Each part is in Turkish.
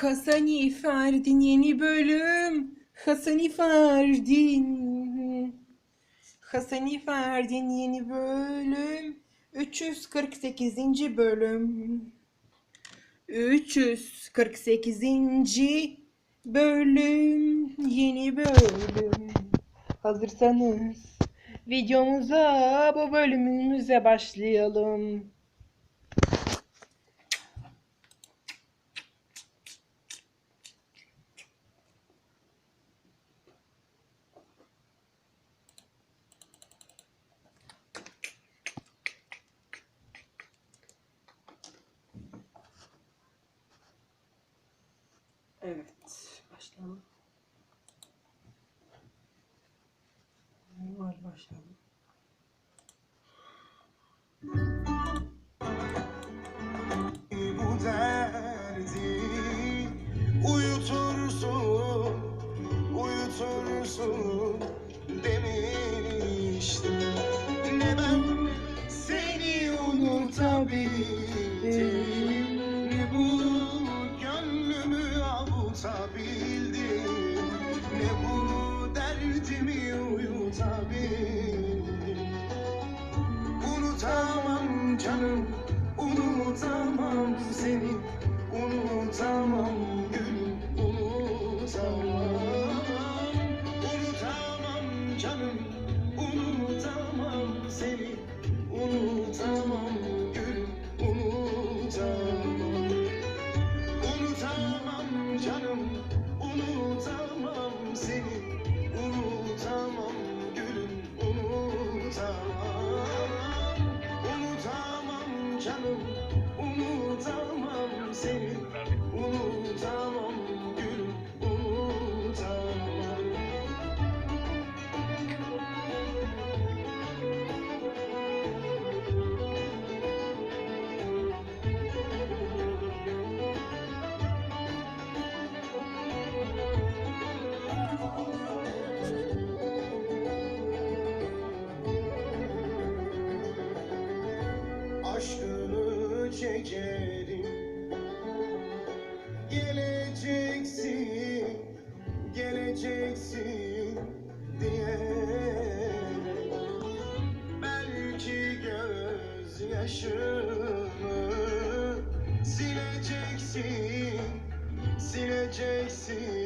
Hasani Ferdin yeni bölüm. Hasani Ferdin. Hasani Ferdin yeni bölüm. 348. bölüm. 348. bölüm. Yeni bölüm. Hazırsanız videomuza bu bölümümüze başlayalım. yaşımı sileceksin, sileceksin.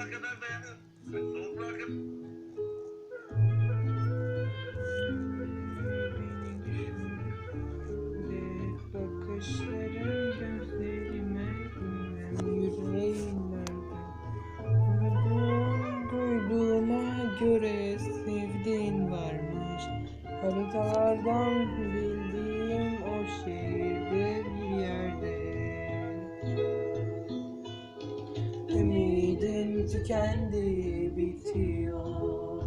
Toprak efendim. Toprak rockin'. kendi bitiyor.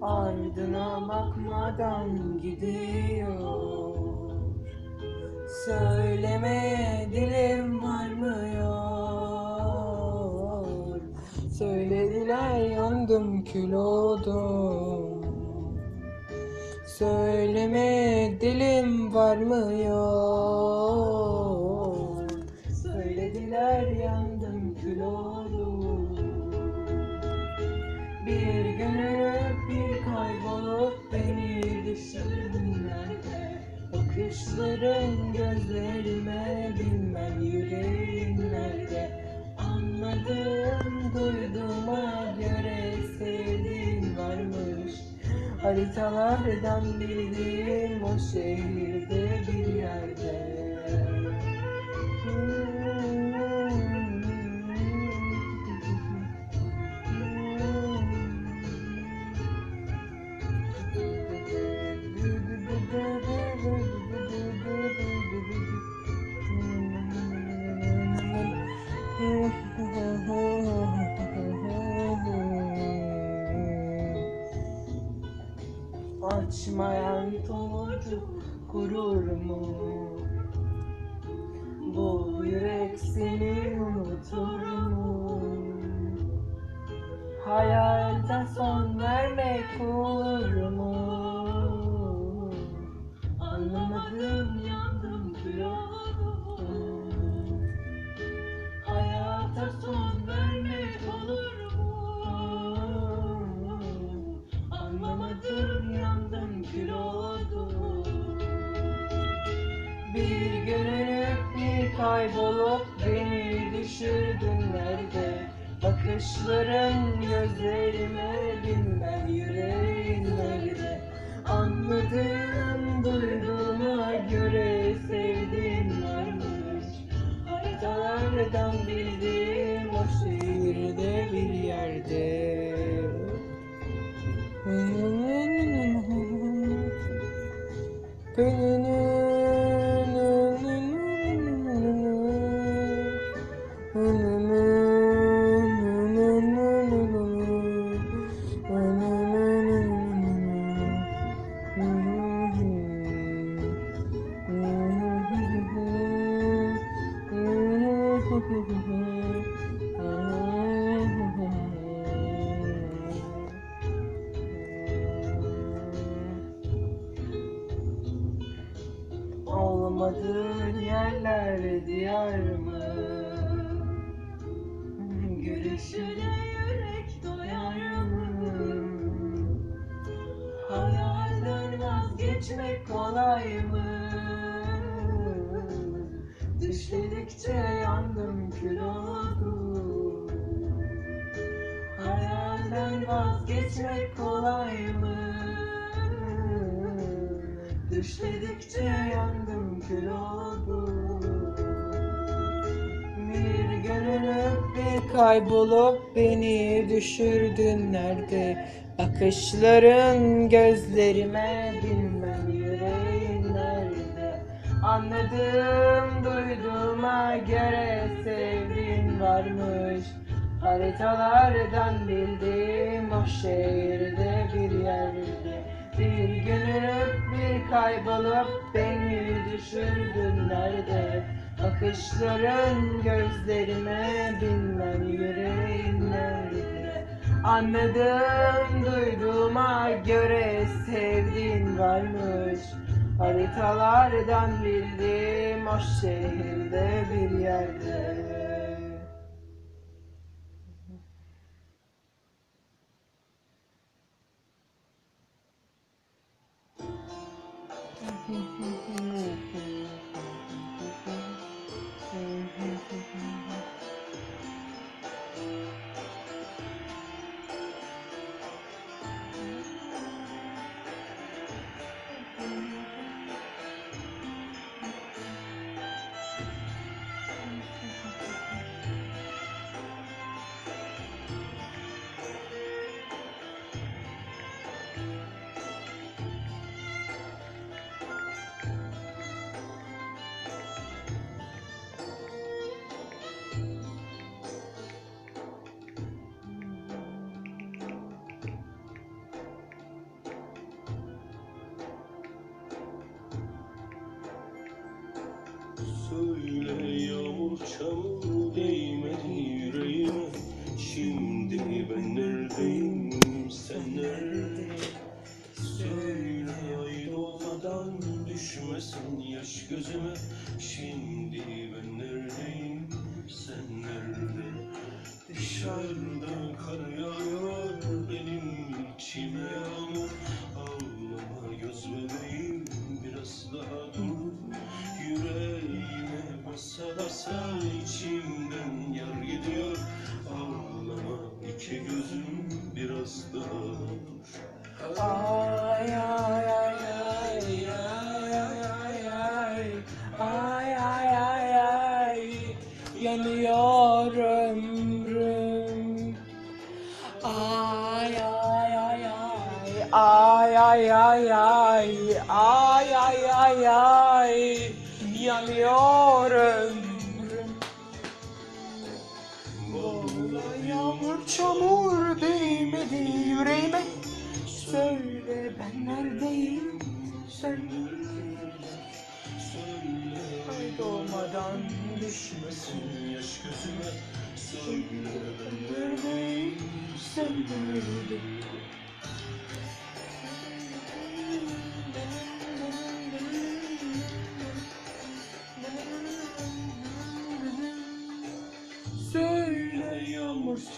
Ardına bakmadan gidiyor. Söylemeye dilim varmıyor. Söylediler yandım kül oldum Söylemeye dilim varmıyor. Haritalardan bildiğim o şehirde Açmayan tomurcuk kurur mu? Bu yürek seni unutur mu? Hayalden son vermek olur mu? Kaybolup beni düşürdün nerede? Bakışların gözlerime bilmem yüreğin nerede? Anladım duyduğuma göre sevdiğin varmış Haritalardan bildiğim o şehirde bir yerde Olmadığın vazgeçmek kolay mı? Düşledikçe yandım kül oldum Hayalden vazgeçmek kolay mı? Düşledikçe yandım kül oldum Bir görünüp bir kaybolup beni düşürdün nerede? Bakışların gözlerime nerede? Anladım duyduğuma göre sevdiğin varmış Haritalardan bildiğim o şehirde bir yerde Bir gün ölüp bir kaybolup beni düşürdün nerede? Bakışların gözlerime bilmem nerede? Anladım duyduğuma göre sevdiğin varmış Haritalardan bildiğim o şehirde bir yerde Söyle yağmur çamur değmedi yüreğime. Şimdi ben neredeyim sen nerede? Söyle ay doğmadan düşmesin yaş gözüme. Şimdi ben neredeyim sen nerede? Dışarıda kar yağıyor benim içime yağmur Ağlama göz bebeğim biraz daha dur. Yüreğime basa içimden yar gidiyor Ağlama iki gözüm biraz daha dur Ay ay ay ay ay ay ay ay ay ay ay yanıyor ömrüm Ay ay ay ay ay ay ay ay ay ay ay ay yanıyor ömrüm Vallahi Yağmur çamur değmedi yüreğime. Söyle ben neredeyim? Sen Ay doğmadan düşmesin. Yaş gözüme söyle. Ben neredeyim? sen nerede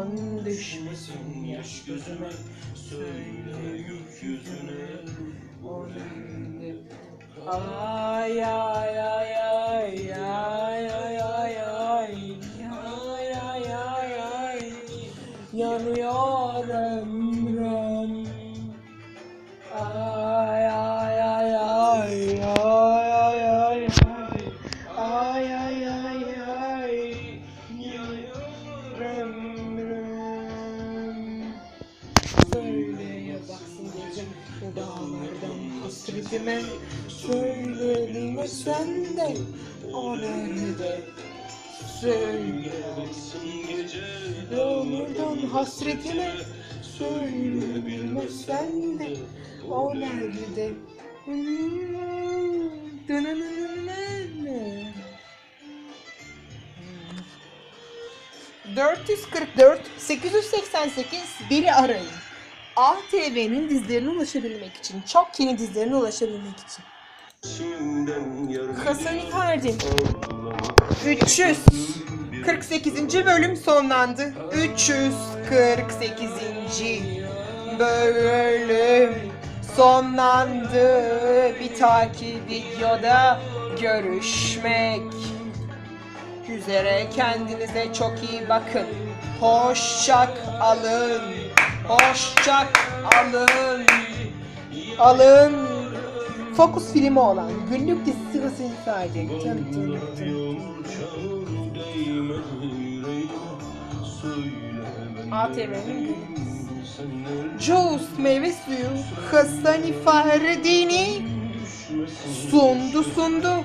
doğmadan düşmesin yaş gözüme. Söyle gökyüzüne o nerede Ay ay ay ay ay ay ay ay. Ay ay ay ay sen o nerede Söyle Yağmurdan hasretime Söyle bilmesen de o nerede Dınınınınınını. 444 888 biri arayın. ATV'nin dizlerine ulaşabilmek için, çok yeni dizlerine ulaşabilmek için. Hasan Ağlama 348. bölüm sonlandı. 348. bölüm sonlandı. Bir dahaki videoda görüşmek üzere. Kendinize çok iyi bakın. Hoşçak alın. Hoşçak alın. Alın. Fokus filmi olan günlük dizisi ve sadece. Tın. ATM'nin günlük meyve suyu Hasani Fahreddin'i sundu sundu.